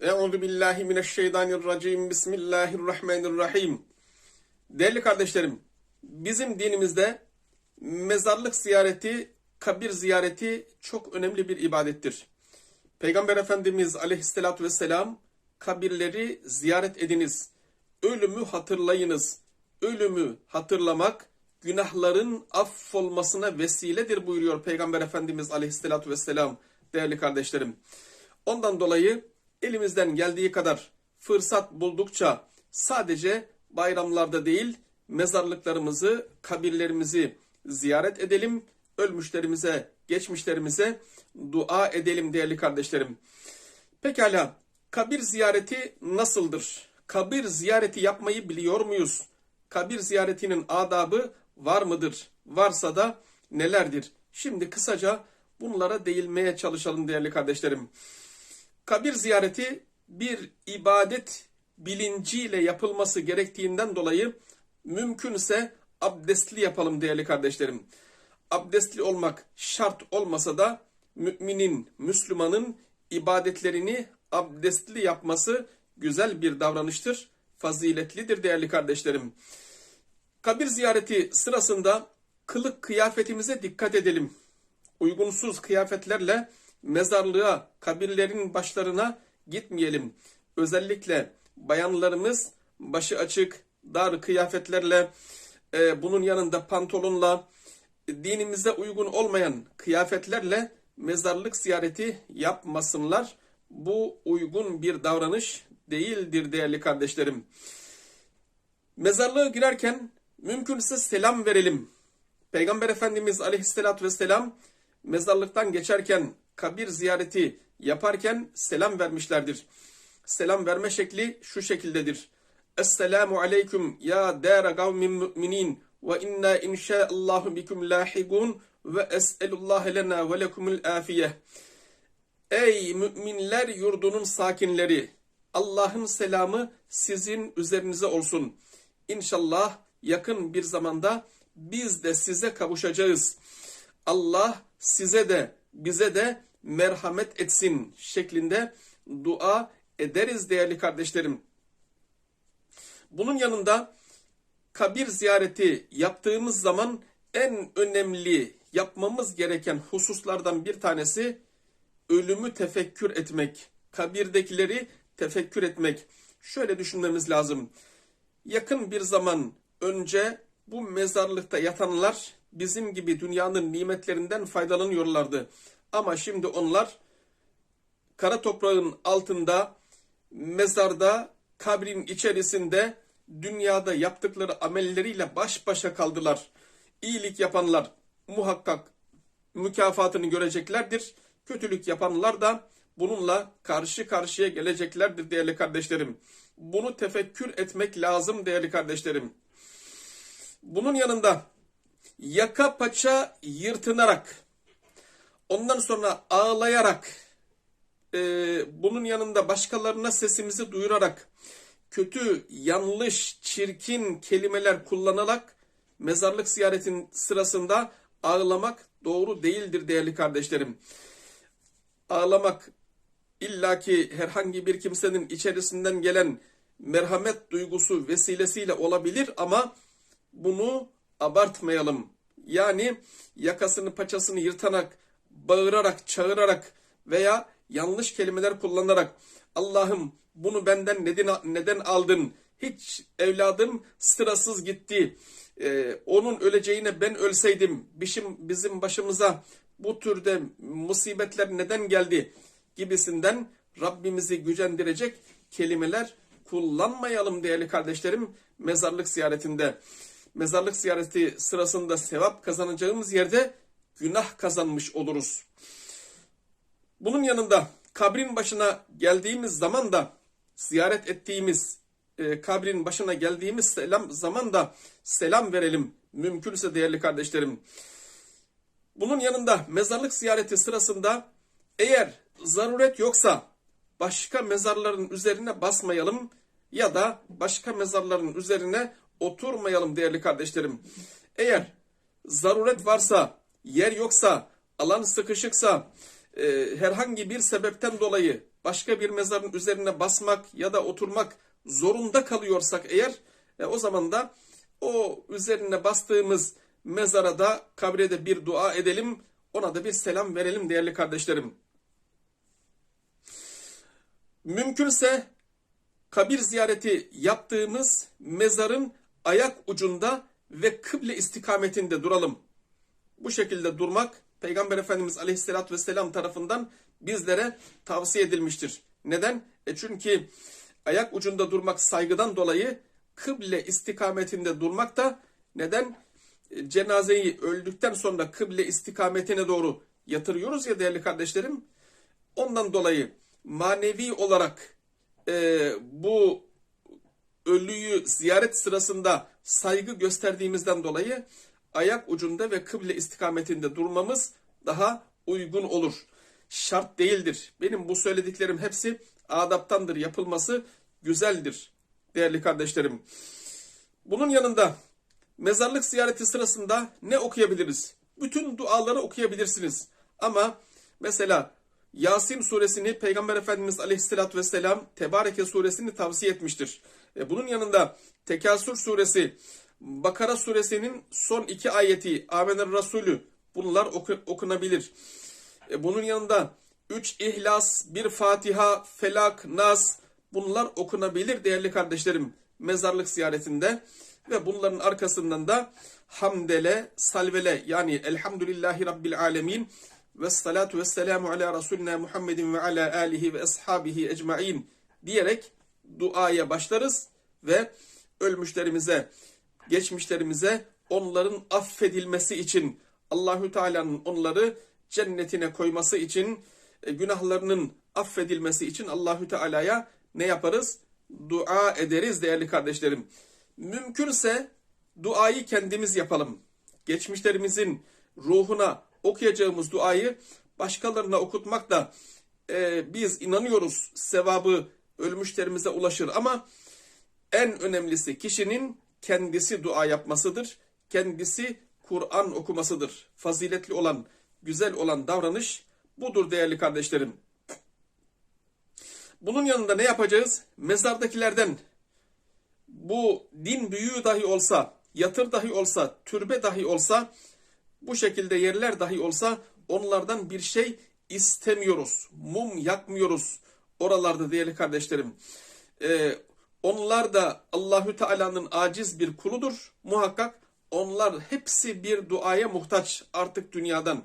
Euzu billahi mineşşeytanirracim. Bismillahirrahmanirrahim. Değerli kardeşlerim, bizim dinimizde mezarlık ziyareti, kabir ziyareti çok önemli bir ibadettir. Peygamber Efendimiz aleyhissalatü vesselam kabirleri ziyaret ediniz, ölümü hatırlayınız. Ölümü hatırlamak günahların affolmasına vesiledir buyuruyor Peygamber Efendimiz aleyhissalatü vesselam değerli kardeşlerim. Ondan dolayı elimizden geldiği kadar fırsat buldukça sadece bayramlarda değil mezarlıklarımızı, kabirlerimizi ziyaret edelim. Ölmüşlerimize, geçmişlerimize dua edelim değerli kardeşlerim. Pekala kabir ziyareti nasıldır? Kabir ziyareti yapmayı biliyor muyuz? Kabir ziyaretinin adabı var mıdır? Varsa da nelerdir? Şimdi kısaca bunlara değinmeye çalışalım değerli kardeşlerim. Kabir ziyareti bir ibadet bilinciyle yapılması gerektiğinden dolayı mümkünse abdestli yapalım değerli kardeşlerim. Abdestli olmak şart olmasa da müminin, Müslümanın ibadetlerini abdestli yapması güzel bir davranıştır, faziletlidir değerli kardeşlerim. Kabir ziyareti sırasında kılık kıyafetimize dikkat edelim. Uygunsuz kıyafetlerle mezarlığa, kabirlerin başlarına gitmeyelim. Özellikle bayanlarımız başı açık, dar kıyafetlerle, e, bunun yanında pantolonla, dinimize uygun olmayan kıyafetlerle mezarlık ziyareti yapmasınlar. Bu uygun bir davranış değildir değerli kardeşlerim. Mezarlığa girerken mümkünse selam verelim. Peygamber Efendimiz aleyhissalatü vesselam mezarlıktan geçerken kabir ziyareti yaparken selam vermişlerdir. Selam verme şekli şu şekildedir. Esselamu aleyküm ya dâre kavmin müminin ve inna inşaallahu bikum lahigun ve es'elullahi lena ve lekumul afiyeh. Ey müminler yurdunun sakinleri! Allah'ın selamı sizin üzerinize olsun. İnşallah yakın bir zamanda biz de size kavuşacağız. Allah size de bize de merhamet etsin şeklinde dua ederiz değerli kardeşlerim. Bunun yanında kabir ziyareti yaptığımız zaman en önemli yapmamız gereken hususlardan bir tanesi ölümü tefekkür etmek, kabirdekileri tefekkür etmek. Şöyle düşünmemiz lazım. Yakın bir zaman önce bu mezarlıkta yatanlar bizim gibi dünyanın nimetlerinden faydalanıyorlardı. Ama şimdi onlar kara toprağın altında, mezarda, kabrin içerisinde dünyada yaptıkları amelleriyle baş başa kaldılar. İyilik yapanlar muhakkak mükafatını göreceklerdir. Kötülük yapanlar da bununla karşı karşıya geleceklerdir değerli kardeşlerim. Bunu tefekkür etmek lazım değerli kardeşlerim. Bunun yanında yaka paça yırtınarak, ondan sonra ağlayarak, e, bunun yanında başkalarına sesimizi duyurarak, kötü, yanlış, çirkin kelimeler kullanarak mezarlık ziyaretin sırasında ağlamak doğru değildir değerli kardeşlerim. Ağlamak illaki herhangi bir kimsenin içerisinden gelen merhamet duygusu vesilesiyle olabilir ama bunu abartmayalım. Yani yakasını paçasını yırtarak, bağırarak, çağırarak veya yanlış kelimeler kullanarak Allah'ım bunu benden neden, neden aldın? Hiç evladım sırasız gitti. Ee, onun öleceğine ben ölseydim bizim, bizim başımıza bu türde musibetler neden geldi gibisinden Rabbimizi gücendirecek kelimeler kullanmayalım değerli kardeşlerim mezarlık ziyaretinde. Mezarlık ziyareti sırasında sevap kazanacağımız yerde günah kazanmış oluruz. Bunun yanında kabrin başına geldiğimiz zaman da ziyaret ettiğimiz e, kabrin başına geldiğimiz selam zaman da selam verelim mümkünse değerli kardeşlerim. Bunun yanında mezarlık ziyareti sırasında eğer zaruret yoksa başka mezarların üzerine basmayalım ya da başka mezarların üzerine oturmayalım değerli kardeşlerim. Eğer zaruret varsa, yer yoksa, alan sıkışıksa, e, herhangi bir sebepten dolayı başka bir mezarın üzerine basmak ya da oturmak zorunda kalıyorsak eğer e, o zaman da o üzerine bastığımız mezara da kabre bir dua edelim. Ona da bir selam verelim değerli kardeşlerim. Mümkünse kabir ziyareti yaptığımız mezarın ayak ucunda ve kıble istikametinde duralım. Bu şekilde durmak Peygamber Efendimiz Aleyhisselatü Vesselam tarafından bizlere tavsiye edilmiştir. Neden? E çünkü ayak ucunda durmak saygıdan dolayı kıble istikametinde durmak da neden? E, cenazeyi öldükten sonra kıble istikametine doğru yatırıyoruz ya değerli kardeşlerim. Ondan dolayı manevi olarak e, bu ölüyü ziyaret sırasında saygı gösterdiğimizden dolayı ayak ucunda ve kıble istikametinde durmamız daha uygun olur. Şart değildir. Benim bu söylediklerim hepsi adaptandır. Yapılması güzeldir değerli kardeşlerim. Bunun yanında mezarlık ziyareti sırasında ne okuyabiliriz? Bütün duaları okuyabilirsiniz. Ama mesela Yasin suresini Peygamber Efendimiz Aleyhisselatü Vesselam Tebareke suresini tavsiye etmiştir. E, bunun yanında Tekasür suresi, Bakara suresinin son iki ayeti Amener Resulü bunlar oku, okunabilir. E, bunun yanında üç İhlas, bir Fatiha, Felak, Nas bunlar okunabilir değerli kardeşlerim mezarlık ziyaretinde ve bunların arkasından da hamdele, salvele yani elhamdülillahi rabbil alemin ve salatu ve selamu ala Resulina Muhammedin ve ala alihi ve ashabihi ecmain diyerek duaya başlarız ve ölmüşlerimize, geçmişlerimize onların affedilmesi için Allahü Teala'nın onları cennetine koyması için e, günahlarının affedilmesi için Allahü Teala'ya ne yaparız? Dua ederiz değerli kardeşlerim. Mümkünse duayı kendimiz yapalım. Geçmişlerimizin ruhuna okuyacağımız duayı başkalarına okutmak da e, biz inanıyoruz sevabı ölmüşlerimize ulaşır ama en önemlisi kişinin kendisi dua yapmasıdır. Kendisi Kur'an okumasıdır. Faziletli olan, güzel olan davranış budur değerli kardeşlerim. Bunun yanında ne yapacağız? Mezardakilerden bu din büyüğü dahi olsa, yatır dahi olsa, türbe dahi olsa, bu şekilde yerler dahi olsa onlardan bir şey istemiyoruz. Mum yakmıyoruz oralarda değerli kardeşlerim. Ee, onlar da Allahü Teala'nın aciz bir kuludur. Muhakkak onlar hepsi bir duaya muhtaç artık dünyadan.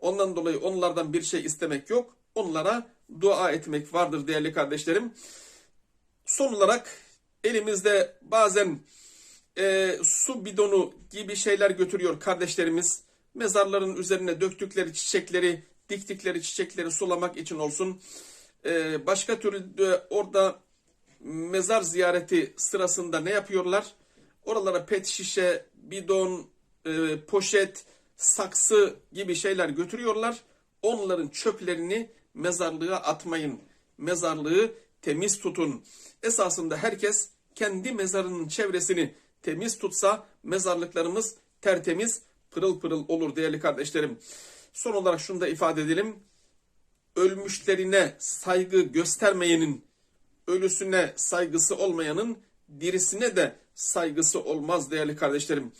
Ondan dolayı onlardan bir şey istemek yok. Onlara dua etmek vardır değerli kardeşlerim. Son olarak elimizde bazen e, su bidonu gibi şeyler götürüyor kardeşlerimiz. Mezarların üzerine döktükleri çiçekleri, diktikleri çiçekleri sulamak için olsun. E, başka türlü de orada mezar ziyareti sırasında ne yapıyorlar? Oralara pet şişe, bidon, e, poşet, saksı gibi şeyler götürüyorlar. Onların çöplerini mezarlığa atmayın. Mezarlığı temiz tutun. Esasında herkes kendi mezarının çevresini temiz tutsa mezarlıklarımız tertemiz, pırıl pırıl olur değerli kardeşlerim. Son olarak şunu da ifade edelim. Ölmüşlerine saygı göstermeyenin, ölüsüne saygısı olmayanın dirisine de saygısı olmaz değerli kardeşlerim.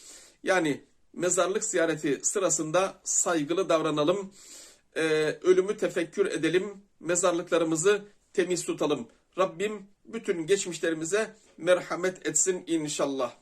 Yani mezarlık ziyareti sırasında saygılı davranalım. Ee, ölümü tefekkür edelim. Mezarlıklarımızı temiz tutalım. Rabbim bütün geçmişlerimize merhamet etsin inşallah.